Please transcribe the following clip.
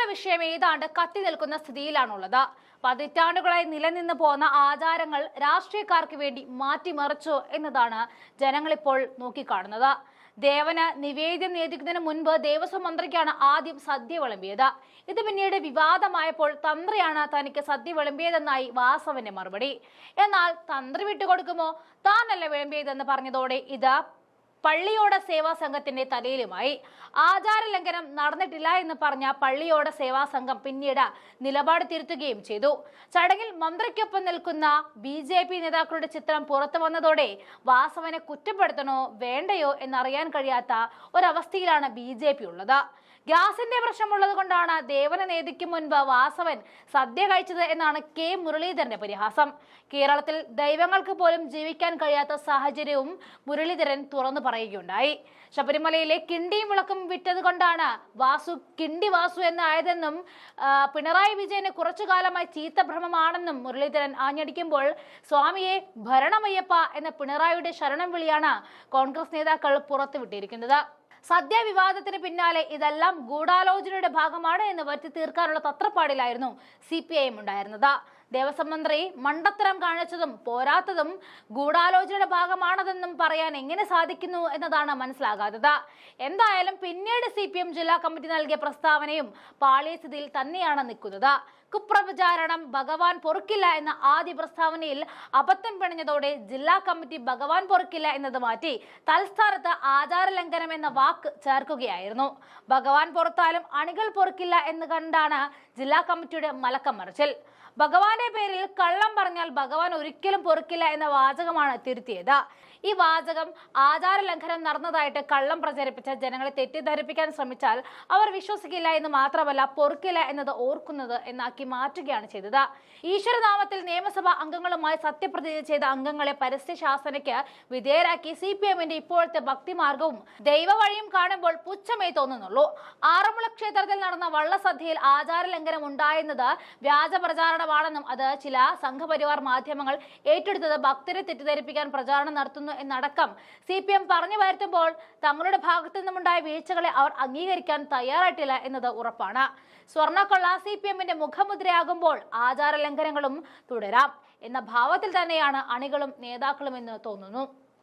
ശബരിമല വിഷയം ഏതാണ്ട് കത്തി നിൽക്കുന്ന സ്ഥിതിയിലാണുള്ളത്. പതിറ്റാണ്ടുകളായി നിലനിന്ന് പോന്ന ആചാരങ്ങൾ രാഷ്ട്രീയക്കാർക്ക് വേണ്ടി മാറ്റിമറിച്ചു എന്നതാണ് ജനങ്ങളിപ്പോൾ നോക്കിക്കാണുന്നത്. ദേവന് നിവേദ്യം നേതിക്കുന്നതിന് മുൻപ് ദേവസ്വം മന്ത്രിക്കാണ് ആദ്യം സദ്യ വിളമ്പിയത്. ഇത് പിന്നീട് വിവാദമായപ്പോൾ തന്ത്രിയാണ് തനിക്ക് സദ്യ വിളമ്പിയതെന്നായി വാസവന്റെ മറുപടി. എന്നാൽ തന്ത്രി വിട്ടുകൊടുക്കുമോ? താനല്ല വിളമ്പിയതെന്ന് പറഞ്ഞതോടെ ഇത് പള്ളിയോട സേവാ സംഘത്തിന്റെ തലയിലുമായി. ആചാര ലംഘനം നടന്നിട്ടില്ല എന്ന് പറഞ്ഞ പള്ളിയോട സേവാ സംഘം പിന്നീട് നിലപാട് തിരുത്തുകയും ചെയ്തു. ചടങ്ങിൽ മന്ത്രിക്കൊപ്പം നിൽക്കുന്ന ബി ജെ പി നേതാക്കളുടെ ചിത്രം പുറത്തു വന്നതോടെ വാസവനെ കുറ്റപ്പെടുത്തണോ വേണ്ടയോ എന്നറിയാൻ കഴിയാത്ത ഒരവസ്ഥയിലാണ് ബി ജെ പി ഉള്ളത്. ഗ്യാസിന്റെ പ്രശ്നമുള്ളത് കൊണ്ടാണ് ദേവന നേതിക്ക് മുൻപ് വാസവൻ സദ്യ കഴിച്ചത് എന്നാണ് കെ മുരളീധരന്റെ പരിഹാസം. കേരളത്തിൽ ദൈവങ്ങൾക്ക് പോലും ജീവിക്കാൻ കഴിയാത്ത സാഹചര്യവും മുരളീധരൻ തുറന്നു പറയുകയുണ്ടായി. ശബരിമലയിലെ കിണ്ടിയും വിളക്കും വിറ്റത് കൊണ്ടാണ് വാസു കിണ്ടി വാസു എന്നായതെന്നും പിണറായി വിജയന് കുറച്ചു കാലമായി ചീത്തഭ്രമമാണെന്നും മുരളീധരൻ ആഞ്ഞടിക്കുമ്പോൾ സ്വാമിയെ ഭരണമയ്യപ്പ എന്ന പിണറായിയുടെ ശരണം വിളിയാണ് കോൺഗ്രസ് നേതാക്കൾ പുറത്തുവിട്ടിരിക്കുന്നത്. സദ്യ വിവാദത്തിന് പിന്നാലെ ഇതെല്ലാം ഗൂഢാലോചനയുടെ ഭാഗമാണ് എന്ന് വരുത്തി തീർക്കാനുള്ള തത്രപ്പാടിലായിരുന്നു സി പി ഐ എം ഉണ്ടായിരുന്നത്. ദേവസ്വം മന്ത്രി മണ്ടത്തരം കാണിച്ചതും പോരാത്തതും ഗൂഢാലോചനയുടെ ഭാഗമാണതെന്നും പറയാൻ എങ്ങനെ സാധിക്കുന്നു എന്നതാണ് മനസ്സിലാകാത്തത്. എന്തായാലും പിന്നീട് സി പി എം ജില്ലാ കമ്മിറ്റി നൽകിയ പ്രസ്താവനയും പാളിയ സ്ഥിതിയിൽ തന്നെയാണ് നിൽക്കുന്നത്. കുപ്രചാരണം ഭഗവാൻ പൊറുക്കില്ല എന്ന ആദ്യ പ്രസ്താവനയിൽ അബദ്ധം പിണഞ്ഞതോടെ ജില്ലാ കമ്മിറ്റി ഭഗവാൻ പൊറുക്കില്ല എന്നത് മാറ്റി തൽസ്ഥാനത്ത് ആചാര ലംഘനം എന്ന വാക്ക് ചേർക്കുകയായിരുന്നു. ഭഗവാൻ പുറത്താലും അണികൾ പൊറുക്കില്ല എന്ന് കണ്ടാണ് ജില്ലാ കമ്മിറ്റിയുടെ മലക്കം മറിച്ചിൽ. ഭഗവാന്റെ പേരിൽ കള്ളം പറഞ്ഞാൽ ഭഗവാൻ ഒരിക്കലും പൊറുക്കില്ല എന്ന വാചകമാണ് തിരുത്തിയത്. ഈ വാചകം ആചാര ലംഘനം നടന്നതായിട്ട് കള്ളം പ്രചരിപ്പിച്ച ജനങ്ങളെ തെറ്റിദ്ധരിപ്പിക്കാൻ ശ്രമിച്ചാൽ അവർ വിശ്വസിക്കില്ല എന്ന് മാത്രമല്ല പൊറുക്കില്ല എന്നത് ഓർക്കുന്നത് എന്നാക്കി മാറ്റുകയാണ് ചെയ്തത്. ഈശ്വരനാമത്തിൽ നിയമസഭാ അംഗങ്ങളുമായി സത്യപ്രതിജ്ഞ ചെയ്ത അംഗങ്ങളെ പരസ്യ ശാസനയ്ക്ക് വിധേയരാക്കി സി പി എമ്മിന്റെ ഇപ്പോഴത്തെ ഭക്തിമാർഗവും ദൈവവഴിയും കാണുമ്പോൾ പുച്ഛമേ തോന്നുന്നുള്ളൂ. ആറന്മുള ക്ഷേത്രത്തിൽ നടന്ന വള്ളസദ്യയിൽ ആചാര ലംഘനം ഉണ്ടായെന്നത് വ്യാജ പ്രചാരണമാണെന്നും അത് ചില സംഘപരിവാർ മാധ്യമങ്ങൾ ഏറ്റെടുത്തത് ഭക്തരെ തെറ്റിദ്ധരിപ്പിക്കാൻ പ്രചാരണം നടത്തുന്നു എന്നടക്കം സി പി എം പറഞ്ഞു വരുത്തുമ്പോൾ തങ്ങളുടെ ഭാഗത്തു നിന്നുമുണ്ടായ വീഴ്ചകളെ അവർ അംഗീകരിക്കാൻ തയ്യാറായിട്ടില്ല എന്നത് ഉറപ്പാണ്. സ്വർണക്കൊള്ള സി പി എമ്മിന്റെ മുഖമുദ്രയാകുമ്പോൾ ആചാര ലംഘനങ്ങളും തുടരാം. എന്ന ഭാവത്തിൽ തന്നെയാണ് അണികളും നേതാക്കളും എന്ന് തോന്നുന്നു.